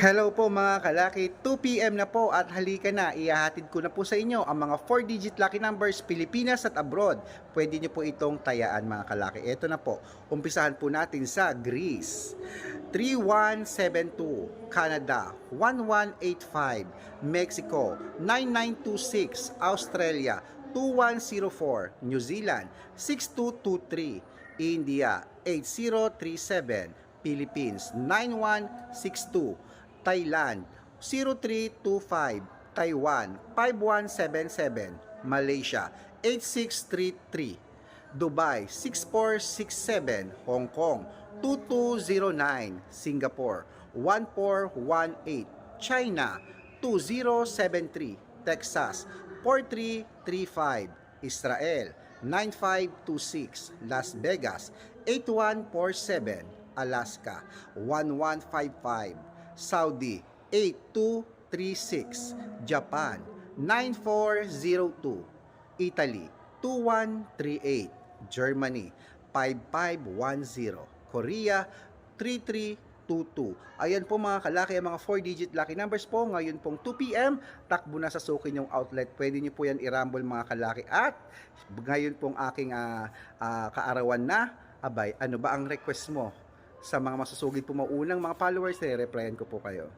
Hello po mga kalaki, 2pm na po at halika na, ihahatid ko na po sa inyo ang mga 4-digit lucky numbers Pilipinas at abroad. Pwede nyo po itong tayaan mga kalaki. Ito na po, umpisahan po natin sa Greece. 3172, Canada. 1185, Mexico. 9926, Australia. 2104, New Zealand. 6223, India. 8037, Philippines. 9162, Thailand 0325, Taiwan 5177, Malaysia 8633, Dubai 6467, Hong Kong 2209, Singapore 1418, China 2073, Texas 4335, Israel 9526, Las Vegas 8147, Alaska 1155, Saudi 8236, Japan 9402, Italy 2138, Germany 5510, Korea 3322. Ayan po mga kalaki, ang mga 4-digit lucky numbers po. Ngayon pong 2pm, takbo na sa sukin yung outlet. Pwede nyo po yan i-rumble mga kalaki. At ngayon pong aking ah, ah, kaarawan na, abay, ano ba ang request mo? Sa mga masusugid po maunang mga followers, re-replyan ko po kayo.